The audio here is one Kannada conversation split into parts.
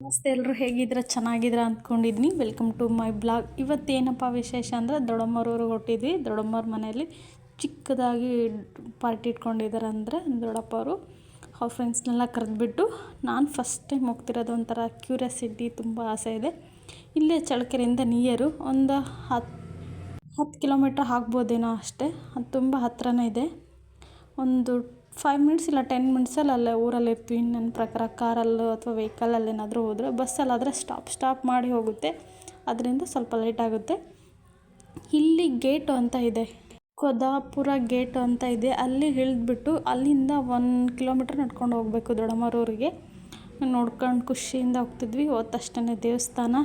ನಮಸ್ತೆ ಎಲ್ಲರೂ ಹೇಗಿದ್ದೀರಾ? ಚೆನ್ನಾಗಿದ್ರ ಅಂದ್ಕೊಂಡಿದ್ದೀನಿ. ವೆಲ್ಕಮ್ ಟು ಮೈ ಬ್ಲಾಗ್ ಇವತ್ತೇನಪ್ಪ ವಿಶೇಷ ಅಂದರೆ ದೊಡ್ಡಮ್ಮರವ್ರಿಗೆ ಹೊಟ್ಟಿದ್ವಿ ದೊಡ್ಡಮ್ಮರ ಮನೆಯಲ್ಲಿ ಚಿಕ್ಕದಾಗಿ ಪಾರ್ಟಿ ಇಟ್ಕೊಂಡಿದ್ದಾರೆ ಅಂದರೆ ದೊಡ್ಡಪ್ಪ ಅವರು. ಅವ್ರ ಫ್ರೆಂಡ್ಸ್ನೆಲ್ಲ ಕರೆದ್ಬಿಟ್ಟು ನಾನು ಫಸ್ಟ್ ಟೈಮ್ ಹೋಗ್ತಿರೋದು ಒಂಥರ ಕ್ಯೂರಿಯಾಸಿಟಿ ತುಂಬ ಆಸೆ ಇದೆ. ಇಲ್ಲೇ ಚಳಕೆರೆಯಿಂದ ನಿಯರು ಒಂದು ಹತ್ತು ಹತ್ತು ಕಿಲೋಮೀಟ್ರ್ ಆಗ್ಬೋದೇನೋ ಅಷ್ಟೇ. ಅದು ತುಂಬ ಹತ್ರನೇ ಇದೆ. ಒಂದು ಫೈವ್ ಮಿನಿಟ್ಸ್ ಇಲ್ಲ ಟೆನ್ ಮಿನಿಟ್ಸಲ್ಲಿ ಅಲ್ಲೇ ಊರಲ್ಲಿ ಇರ್ತೀವಿ. ನನ್ನ ಪ್ರಕಾರ ಕಾರಲ್ಲೋ ಅಥವಾ ವೆಹಿಕಲಲ್ಲಿ ಏನಾದರೂ ಹೋದರೆ ಬಸ್ಸಲ್ಲಾದರೆ ಸ್ಟಾಪ್ ಸ್ಟಾಪ್ ಮಾಡಿ ಹೋಗುತ್ತೆ. ಅದರಿಂದ ಸ್ವಲ್ಪ ಲೇಟ್ ಆಗುತ್ತೆ. ಇಲ್ಲಿ ಗೇಟು ಅಂತ ಇದೆ. ಕೊದಾಪುರ ಗೇಟ್ ಅಂತ ಇದೆ. ಅಲ್ಲಿ ಇಳಿದ್ಬಿಟ್ಟು ಅಲ್ಲಿಂದ ಒನ್ ಕಿಲೋಮೀಟ್ರ್ ನಡ್ಕೊಂಡು ಹೋಗಬೇಕು ದೊಡಮರೂರಿಗೆ ನೋಡ್ಕೊಂಡು ಖುಷಿಯಿಂದ ಹೋಗ್ತಿದ್ವಿ. ಹೋದ ದೇವಸ್ಥಾನ.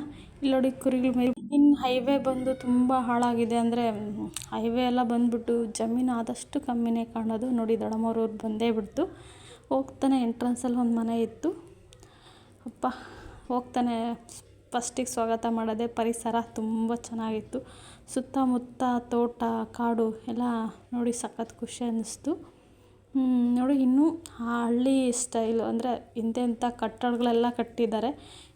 ಇಲ್ಲಿ ನೋಡಿ ಕುರಿಗಳು ಮೇಲೆ. ಇನ್ನು ಹೈವೇ ಬಂದು ತುಂಬ ಹಾಳಾಗಿದೆ ಅಂದರೆ ಹೈವೇ ಎಲ್ಲ ಬಂದ್ಬಿಟ್ಟು ಜಮೀನು ಆದಷ್ಟು ಕಮ್ಮಿನೇ ಕಾಣೋದು. ನೋಡಿ ದೊಡ್ಡಮ್ಮರೂರು ಬಂದೇ ಬಿಡ್ತು. ಹೋಗ್ತಾನೆ ಎಂಟ್ರೆನ್ಸಲ್ಲಿ ಒಂದು ಮನೆ ಇತ್ತು. ಅಪ್ಪ, ಹೋಗ್ತಾನೆ ಫಸ್ಟಿಗೆ ಸ್ವಾಗತ ಮಾಡೋದೇ. ಪರಿಸರ ತುಂಬ ಚೆನ್ನಾಗಿತ್ತು. ಸುತ್ತಮುತ್ತ ತೋಟ, ಕಾಡು ಎಲ್ಲ ನೋಡಿ ಸಖತ್ ಖುಷಿ ಅನ್ನಿಸ್ತು. ನೋಡಿ ಇನ್ನೂ ಹಳ್ಳಿ ಸ್ಟೈಲು ಅಂದರೆ ಇಂಥ ಕಟ್ಟಡಗಳೆಲ್ಲ ಕಟ್ಟಿದ್ದಾರೆ.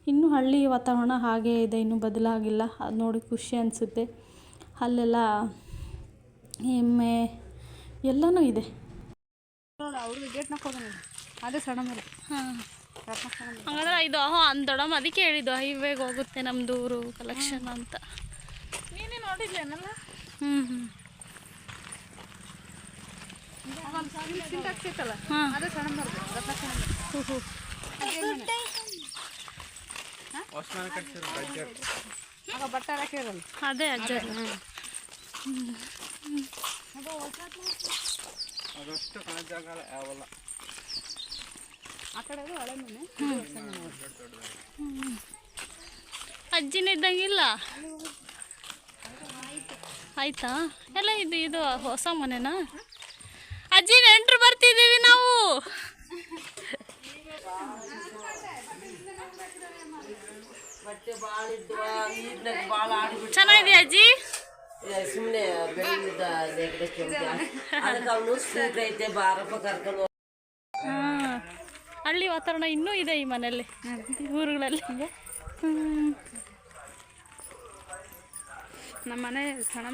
ಇನ್ನೂ ಹಳ್ಳಿ ವಾತಾವರಣ ಹಾಗೇ ಇದೆ ಇನ್ನೂ ಬದಲಾಗಿಲ್ಲ. ಅದು ನೋಡಿ ಖುಷಿ ಅನಿಸುತ್ತೆ. ಅಲ್ಲೆಲ್ಲ ಎಮ್ಮೆ ಎಲ್ಲನೂ ಇದೆ. ಅದೇ ಹಾಂ. ಹಂಗಂದ್ರೆ ಇದು ಅಹೋ ಅಂದೊಡಮ್ ಅದಕ್ಕೆ ಹೇಳಿದ್ದು ಹೈವೇಗೆ ಹೋಗುತ್ತೆ ನಮ್ಮದು ಊರು ಕಲೆಕ್ಷನ್ ಅಂತ. ನೀನೇ ನೋಡಿದ್ಲೇನಲ್ಲ ಹ್ಞೂ ಹ್ಞೂ ಹಾಂ. ಅದೇ ಹ್ಞೂ ಹಾಕಿರಲ್ಲ ಅದೇ ಅಜ್ಜ. ಅದಷ್ಟು ಜಾಗ ಯಾವಲ್ಲ. ಅಜ್ಜಿನ ಇದ್ದಂಗಿಲ್ಲ ಆಯ್ತಾ? ಎಲ್ಲ ಇದು ಇದು ಹೊಸ ಮನೆನಾ? ಅಜ್ಜಿ ನೆಂಟ್ರು ಬರ್ತಿದ್ದೀವಿ ನಾವು. ಚೆನ್ನಾಗಿದೆಯಾ ಅಜ್ಜಿ? ಸುಮ್ಮನೆ ಬೆಳಿಗ್ಗೆದ ನೆಗಡಕ್ಕೆ ಅದಕ್ಕೆ ಅವನು ಸ್ಕೂಟ್ರ್ ಐತೆ ಬಾರಪ್ಪ ಕರ್ಕೊಂಡು ಹಾಂ ಹಳ್ಳಿ ವಾತಾವರಣ ಇನ್ನೂ ಇದೆ ಈ ಮನೆಯಲ್ಲಿ ಊರುಗಳಲ್ಲಿ. ನಮ್ಮ ಮನೆ ಸಣ್ಣ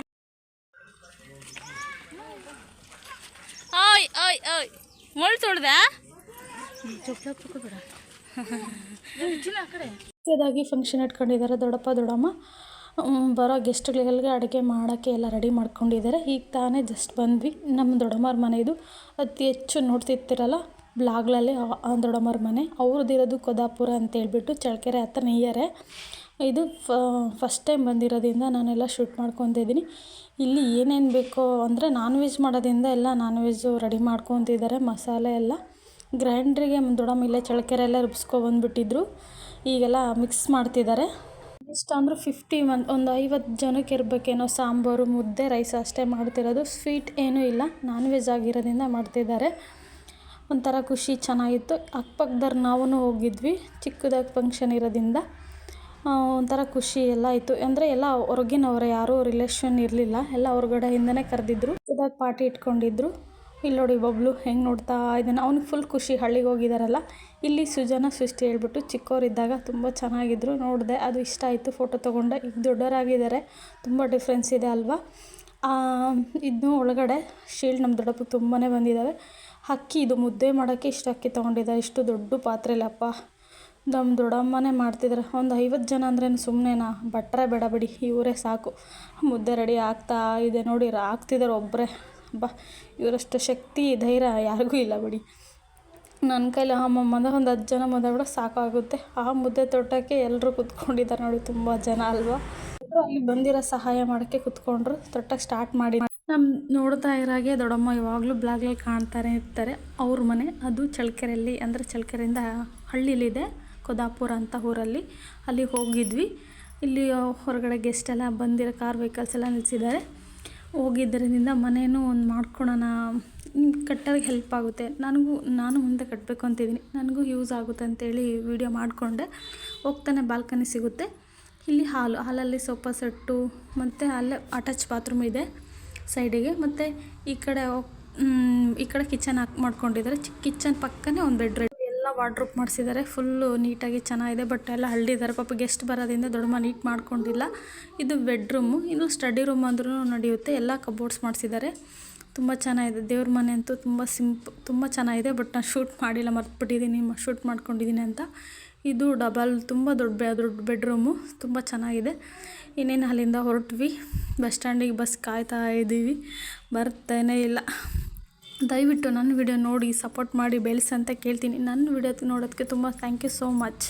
ಓಯ್ ಓಯ್ ಓಯ್. ಮೊಳ್ ತೊಳ್ದೆ ಚಿಕ್ಕದಾಗಿ ಫಂಕ್ಷನ್ ಇಟ್ಕೊಂಡಿದ್ದಾರೆ ದೊಡ್ಡಪ್ಪ, ದೊಡ್ಡಮ್ಮ. ಬರೋ ಗೆಸ್ಟ್ಗಳಿಗೆ ಅಡುಗೆ ಮಾಡೋಕ್ಕೆ ಎಲ್ಲ ರೆಡಿ ಮಾಡ್ಕೊಂಡಿದ್ದಾರೆ. ಈಗ ತಾನೇ ಜಸ್ಟ್ ಬಂದ್ವಿ. ನಮ್ಮ ದೊಡ್ಡಮ್ಮರ ಮನೆ ಇದು ಅತಿ ಹೆಚ್ಚು ನೋಡ್ತಿರ್ತಿರಲ್ಲ, ಬ್ಲಾಗ್ಲಲ್ಲಿ ದೊಡ್ಡಮ್ಮರ ಮನೆ. ಅವ್ರದ್ದಿರೋದು ಕೊದಾಪುರ ಅಂತ ಹೇಳ್ಬಿಟ್ಟು ಚಳ್ಳಕೆರೆ ಹತ್ರ ನಿಯರೆ ಇದು ಫಸ್ಟ್ ಟೈಮ್ ಬಂದಿರೋದ್ರಿಂದ ನಾನೆಲ್ಲ ಶೂಟ್ ಮಾಡ್ಕೊತಿದ್ದೀನಿ ಇಲ್ಲಿ ಏನೇನು ಬೇಕೋ ಅಂದರೆ ನಾನ್ ವೆಜ್ ಮಾಡೋದ್ರಿಂದ ಎಲ್ಲ ನಾನ್ ವೆಜ್ಜು ರೆಡಿ ಮಾಡ್ಕೊತಿದ್ದಾರೆ, ಮಸಾಲೆ ಎಲ್ಲ. ಗ್ರೈಂಡ್ರಿಗೆ ದೊಡ್ಡಮ್ಮ ಇಲ್ಲೇ ಚಳ್ಳಕೆರೆಯಲ್ಲೇ ಎಲ್ಲ ಬಂದುಬಿಟ್ಟಿದ್ರು. ಈಗೆಲ್ಲ ಮಿಕ್ಸ್ ಮಾಡ್ತಿದ್ದಾರೆ ಇಷ್ಟ ಅಂದರೂ ಫಿಫ್ಟಿ ಒನ್ ಒಂದು ಐವತ್ತು ಜನಕ್ಕೆ ಇರಬೇಕೇನೋ ಸಾಂಬಾರು, ಮುದ್ದೆ, ರೈಸ್ ಅಷ್ಟೇ ಮಾಡ್ತಿರೋದು. ಸ್ವೀಟ್ ಏನೂ ಇಲ್ಲ. ನಾನ್ ವೆಜ್ ಆಗಿರೋದ್ರಿಂದ ಮಾಡ್ತಿದ್ದಾರೆ ಒಂಥರ ಖುಷಿ ಚೆನ್ನಾಗಿತ್ತು. ಅಕ್ಕಪಕ್ಕದವ್ರು ನಾವೂ ಹೋಗಿದ್ವಿ. ಚಿಕ್ಕದಾಗಿ ಫಂಕ್ಷನ್ ಇರೋದ್ರಿಂದ ಒಂಥರ ಖುಷಿ ಎಲ್ಲ ಇತ್ತು ಅಂದರೆ ಎಲ್ಲ ಹೊರಗಿನವ್ರೆ ಯಾರೂ ರಿಲೇಷನ್ ಇರಲಿಲ್ಲ. ಎಲ್ಲ ಹೊರಗಡೆಯಿಂದನೇ ಕರೆದಿದ್ರು. ಚಿಕ್ಕದಾಗಿ ಪಾರ್ಟಿ ಇಟ್ಕೊಂಡಿದ್ರು. ಇಲ್ಲಿ ನೋಡಿ ಬಬ್ಲು ಹೆಂಗೆ ನೋಡ್ತಾ ಇದ್ದಾನೆ. ಅವ್ನಿಗೆ ಫುಲ್ ಖುಷಿ. ಹಳ್ಳಿಗೆ ಹೋಗಿದ್ದಾರಲ್ಲ ಇಲ್ಲಿ ಸುಜನ ಸೃಷ್ಟಿ ಹೇಳ್ಬಿಟ್ಟು ಚಿಕ್ಕವರಿದ್ದಾಗ ತುಂಬ ಚೆನ್ನಾಗಿದ್ರು. ನೋಡಿದೆ, ಅದು ಇಷ್ಟ ಆಯಿತು ಫೋಟೋ ತೊಗೊಂಡೆ. ಈಗ ದೊಡ್ಡವರಾಗಿದ್ದಾರೆ. ತುಂಬ ಡಿಫ್ರೆನ್ಸ್ ಇದೆ ಅಲ್ವಾ? ಇದನ್ನು ಒಳಗಡೆ ಶೀಲ್ಡ್ ನಮ್ಮ ದೊಡ್ಡಪ್ಪಗೆ ತುಂಬಾ ಬಂದಿದ್ದಾವೆ ಅಕ್ಕಿ, ಇದು ಮುದ್ದೆ ಮಾಡೋಕ್ಕೆ ಇಷ್ಟು ಅಕ್ಕಿ ತೊಗೊಂಡಿದ್ದಾರೆ. ಇಷ್ಟು ದೊಡ್ಡ ಪಾತ್ರೆಲಪ್ಪ. ನಮ್ಮ ದೊಡ್ಡಮ್ಮನೇ ಮಾಡ್ತಿದ್ದಾರೆ ಒಂದು ಐವತ್ತು ಜನ ಅಂದ್ರೇನು ಸುಮ್ಮನೆನಾ ಬಟ್ಟರೆ ಬೇಡ ಬಿಡಿ. ಇವರೇ ಸಾಕು. ಮುದ್ದೆ ರೆಡಿ ಆಗ್ತಾ ಇದೆ. ನೋಡಿ ಆಗ್ತಿದ್ದಾರೆ ಒಬ್ಬರೇ ಬಾ, ಇವರಷ್ಟು ಶಕ್ತಿ, ಧೈರ್ಯ ಯಾರಿಗೂ ಇಲ್ಲ ಬಿಡಿ. ನನ್ನ ಕೈಲಿ ಆ ಮೊಮ್ಮದ ಒಂದು ಹತ್ತು ಜನ ಮದ ಸಾಕಾಗುತ್ತೆ. ಆ ಮುದ್ದೆ ತೋಟಕ್ಕೆ ಎಲ್ಲರೂ ಕುತ್ಕೊಂಡಿದ್ದಾರೆ ನೋಡಿ, ತುಂಬ ಜನ ಅಲ್ವಾ? ಅಲ್ಲಿ ಬಂದಿರೋ ಸಹಾಯ ಮಾಡೋಕ್ಕೆ ಕುತ್ಕೊಂಡ್ರು. ತೊಟ್ಟಕ್ಕೆ ಸ್ಟಾರ್ಟ್ ಮಾಡಿ ನಮ್ಮ ನೋಡ್ತಾ ಇರಾಗೆ ದೊಡ್ಡಮ್ಮ ಯಾವಾಗಲೂ ಬ್ಲಾಗ್ಲಲ್ಲಿ ಕಾಣ್ತಾರೆ ಇರ್ತಾರೆ. ಅವ್ರ ಮನೆ, ಅದು ಚಳ್ಕೆರೆಯಲ್ಲಿ ಅಂದರೆ ಚಳ್ಕೆರೆಯಿಂದ ಹಳ್ಳಿಲಿದೆ, ಕೊದಾಪುರ ಅಂತ ಊರಲ್ಲಿ. ಅಲ್ಲಿ ಹೋಗಿದ್ವಿ. ಇಲ್ಲಿ ಹೊರಗಡೆ ಗೆಸ್ಟ್ ಎಲ್ಲ ಬಂದಿರೋ ಕಾರ್ ವೆಹಿಕಲ್ಸ್ ಎಲ್ಲ ನಿಲ್ಲಿಸಿದ್ದಾರೆ ಹೋಗಿದ್ದರಿಂದ ಮನೇನೂ ಒಂದು ಮಾಡ್ಕೊಳೋಣ. ಕಟ್ಟೋರಿಗೆ ಹೆಲ್ಪ್ ಆಗುತ್ತೆ. ನನಗೂ, ನಾನು ಮುಂದೆ ಕಟ್ಟಬೇಕು ಅಂತಿದ್ದೀನಿ ನನಗೂ ಯೂಸ್ ಆಗುತ್ತೆ ಅಂತೇಳಿ ವಿಡಿಯೋ ಮಾಡಿಕೊಂಡೆ. ಹೋಗ್ತಾನೆ ಬಾಲ್ಕನಿ ಸಿಗುತ್ತೆ. ಇಲ್ಲಿ ಹಾಲು, ಹಾಲಲ್ಲಿ ಸೋಫಾ ಸೆಟ್ಟು, ಮತ್ತು ಅಲ್ಲೇ ಅಟ್ಯಾಚ್ ಬಾತ್ರೂಮ್ ಇದೆ ಸೈಡಿಗೆ ಮತ್ತು ಈ ಕಡೆ ಈ ಕಡೆ ಕಿಚನ್ ಹಾಕಿ ಮಾಡ್ಕೊಂಡಿದ್ದಾರೆ. ಚಿಕ್ಕ ಕಿಚನ್ ಪಕ್ಕನೇ ಒಂದು ಬೆಡ್ ಎಲ್ಲ ವಾರ್ಡ್ರೋಪ್ ಮಾಡಿಸಿದ್ದಾರೆ. ಫುಲ್ಲು ನೀಟಾಗಿ ಚೆನ್ನಾಗಿದೆ. ಬಟ್ ಎಲ್ಲ ಹಳ್ಳಿದ್ದಾರೆ ಪಾಪ ಗೆಸ್ಟ್ ಬರೋದ್ರಿಂದ ಮನೆ ನೀಟ್ ಮಾಡ್ಕೊಂಡಿಲ್ಲ. ಇದು ಬೆಡ್ರೂಮು. ಇದು ಸ್ಟಡಿ ರೂಮ್ ಅಂದ್ರೂ ನಡೆಯುತ್ತೆ. ಎಲ್ಲ ಕಬೋರ್ಡ್ಸ್ ಮಾಡಿಸಿದ್ದಾರೆ. ತುಂಬ ಚೆನ್ನಾಗಿದೆ. ದೇವ್ರ ಮನೆ ಅಂತೂ ತುಂಬ ಸಿಂಪ್, ತುಂಬ ಚೆನ್ನಾಗಿದೆ. ಬಟ್ ನಾನು ಶೂಟ್ ಮಾಡಿಲ್ಲ. ಮರ್ತ್ಬಿಟ್ಟಿದ್ದೀನಿ ಶೂಟ್ ಮಾಡ್ಕೊಂಡಿದ್ದೀನಿ ಅಂತ. ಇದು ಡಬಲ್, ತುಂಬ ದೊಡ್ಡ ದೊಡ್ಡ ಬೆಡ್ರೂಮು. ತುಂಬ ಚೆನ್ನಾಗಿದೆ. ಇನ್ನೇನು ಅಲ್ಲಿಂದ ಹೊರಟ್ವಿ. ಬಸ್ ಸ್ಟ್ಯಾಂಡಿಗೆ ಬಸ್ ಕಾಯ್ತಾ ಇದ್ದೀವಿ ಬರ್ತೇನೆ ಇಲ್ಲ. ದಯವಿಟ್ಟು ನನ್ನ ವಿಡಿಯೋ ನೋಡಿ, ಸಪೋರ್ಟ್ ಮಾಡಿ, ಬೆಳೆಸಿ ಅಂತ ಕೇಳ್ತೀನಿ. ನನ್ನ ವಿಡಿಯೋ ನೋಡೋದಕ್ಕೆ ತುಂಬ ಥ್ಯಾಂಕ್ ಯು ಸೋ ಮಚ್